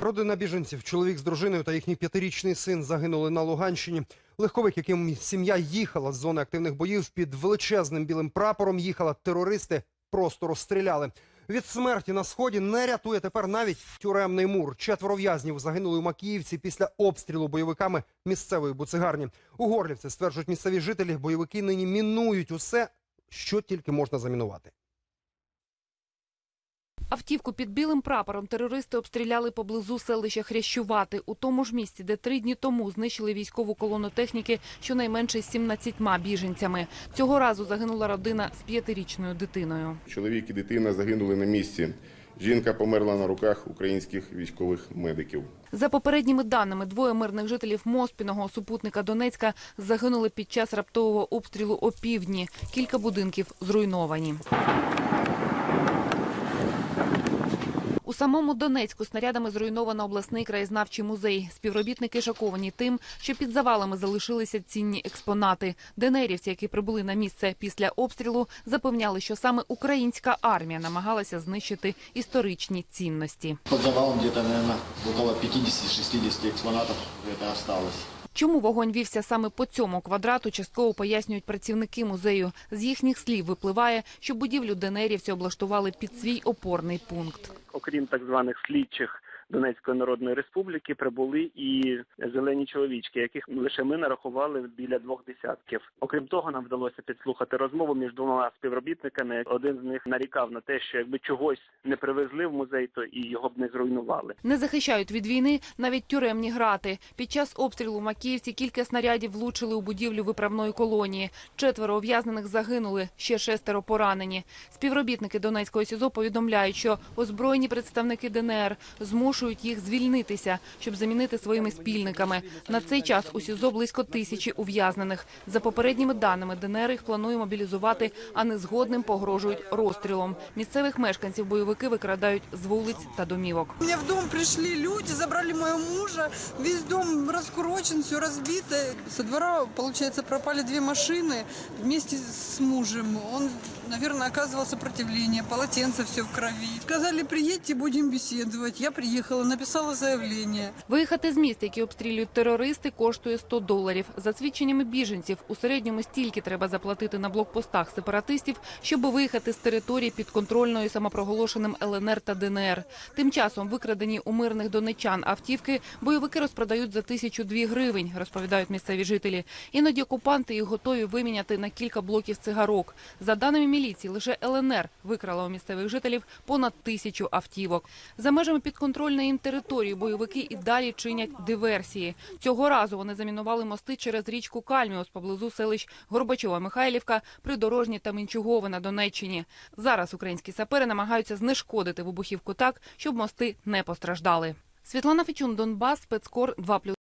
Родина біженців, чоловік з дружиною та їхній п'ятирічний син загинули на Луганщині. Легковик, яким сім'я їхала з зони активних боїв під величезним білим прапором, їхала терористи, просто розстріляли. Від смерті на сході не рятує тепер навіть тюремний мур. Четверо в'язнів загинули у Макіївці після обстрілу бойовиками місцевої буцегарні. У Горлівці стверджують місцеві жителі, бойовики нині мінують усе, що тільки можна замінувати. Автівку під білим прапором терористи обстріляли поблизу селища Хрящувати, у тому ж місці, де три дні тому знищили військову колону техніки щонайменше з 17 біженцями. Цього разу загинула родина з п'ятирічною дитиною. Чоловік і дитина загинули на місці. Жінка померла на руках українських військових медиків. За попередніми даними, двоє мирних жителів Моспіного, супутника Донецька, загинули під час раптового обстрілу опівдні. Кілька будинків зруйновані. У самому Донецьку снарядами зруйновано обласний краєзнавчий музей. Співробітники шоковані тим, що під завалами залишилися цінні експонати. Денерівці, які прибули на місце після обстрілу, запевняли, що саме українська армія намагалася знищити історичні цінності. Под завалом где-то, наверное, около 50-60 экспонатов это осталось. Чому вогонь вівся саме по цьому квадрату, частково пояснюють працівники музею. З їхніх слів випливає, що будівлю денерівці облаштували під свій опорний пункт. окрім так званих слідчих Донецької Народної Республіки, прибули і зелені чоловічки, яких лише ми нарахували біля двох десятків. Окрім того, нам вдалося підслухати розмову між двома співробітниками. Один з них нарікав на те, що якби чогось не привезли в музей, то і його б не зруйнували. Не захищають від війни навіть тюремні грати. Під час обстрілу в Макіївці кілька снарядів влучили у будівлю виправної колонії. Четверо ув'язнених загинули, ще шестеро поранені. Співробітники Донецького СІЗО повідомляють, що озброєні представники ДНР змушують їх звільнитися, щоб замінити своїми спільниками. На цей час у СІЗО близько тисячі ув'язнених. За попередніми даними, ДНР їх планує мобілізувати, а незгодним погрожують розстрілом. Місцевих мешканців бойовики викрадають з вулиць та домівок. У меня в дом пришли люди, забрали моего мужа, весь дом раскурочен, все разбито. Со двора, получается, пропали две машины вместе с мужем. Он, наверное, оказывал сопротивление, полотенце все в крови. Сказали, приедьте, будем беседовать. Я приехала, написала заявление. Виїхати з міст, які обстрілюють терористи, коштує 100 доларів. За свідченнями біженців, у середньому стільки треба заплатити на блокпостах сепаратистів, щоб виїхати з території підконтрольної самопроголошеним ЛНР та ДНР. Тим часом викрадені у мирних донечан автівки бойовики розпродають за тисячу дві гривень, розповідають місцеві жителі. Іноді окупанти їх готові виміняти на кілька блоків цигарок. За даними міліції, лише ЛНР викрала у місцевих жителів понад тисячу автівок. За межами підконтрольної їм території бойовики і далі чинять диверсії. Цього разу вони замінували мости через річку Кальміус поблизу селищ Горбачова-Михайлівка, Придорожні та Мінчугове на Донеччині. Зараз українські сапери намагаються знешкодити вибухівку так, щоб мости не постраждали. Світлана Фечун, Донбас, спецкор 2+,2.